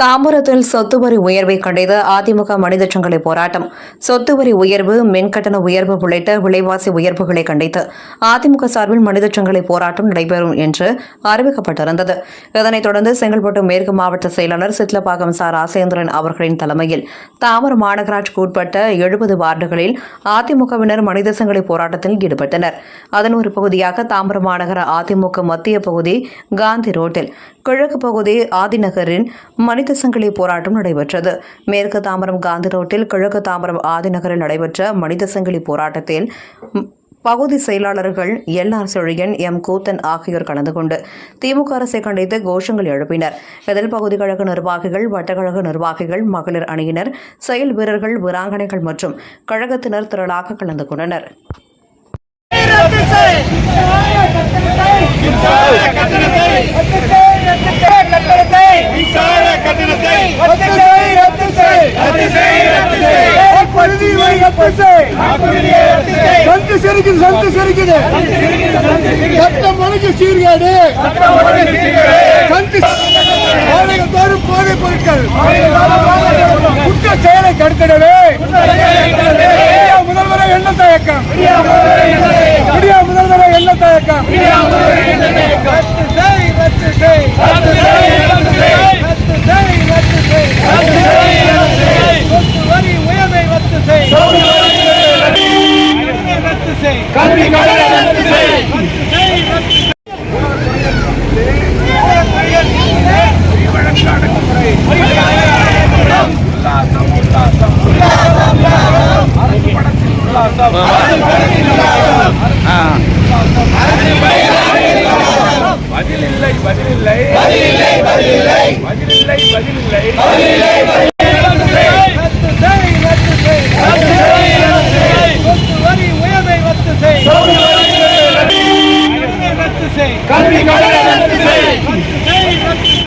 தாம்பரத்தில் சொத்து வரி உயர்வை கண்டித்து அதிமுக மனித சங்கிலி போராட்டம். சொத்து வரி உயர்வு மின்கட்டண உயர்வு உள்ளிட்ட விலைவாசி உயர்வுகளை கண்டித்து அதிமுக சார்பில் மனித சங்கிலி போராட்டம் நடைபெறும் என்று அறிவிக்கப்பட்டிருந்தது. இதனைத் தொடர்ந்து செங்கல்பட்டு மேற்கு மாவட்ட செயலாளர் சித்லப்பாக்கம் சா. ராசேந்திரன் அவர்களின் தலைமையில் தாமர மாநகராட்சிக்கு உட்பட்ட எழுபது வார்டுகளில் அதிமுகவினர் மனித சங்கிலி போராட்டத்தில் ஈடுபட்டனர். அதன் ஒரு பகுதியாக தாமர மாநகர அதிமுக மத்திய பகுதி காந்தி ரோட்டில். கிழக்கு பகுதி ஆதிநகரின் மனித சங்கிலி போராட்டம் நடைபெற்றது. மேற்கு தாம்பரம் காந்தி ரோட்டில் கிழக்கு தாம்பரம் ஆதிநகரில் நடைபெற்ற மனித சங்கிலி போராட்டத்தில் பகுதி செயலாளர்கள் எல் ஆர் செழியன் எம் கூத்தன் ஆகியோர் கலந்து கொண்டு திமுக அரசை கண்டித்து கோஷங்கள் எழுப்பினர். இதில் பகுதி கழக நிர்வாகிகள் வட்டக்கழக நிர்வாகிகள் மகளிர் அணியினர் செயல் வீரர்கள் வீராங்கனைகள் மற்றும் கழகத்தினர் திரளாக கலந்து கொண்டனர். சந்து சிரிக்குது சந்து சிரிக்குது. சட்டம் ஒழுங்கு சீர்கேடு. சந்து மாநிலம் தோறும் போதைப் பொருட்கள். குற்ற செயலை தடுத்திடவே முதல்வரை என்ன தயக்கம்? முதல்வரை என்ன தயக்கம்? படத்தில் உல்லாசம். பதிலில்லை பதிலில்லை பதிலில்லை பதிலில்லை பதிலில்லை பதிலில்லை ரத்து செய் கல்வி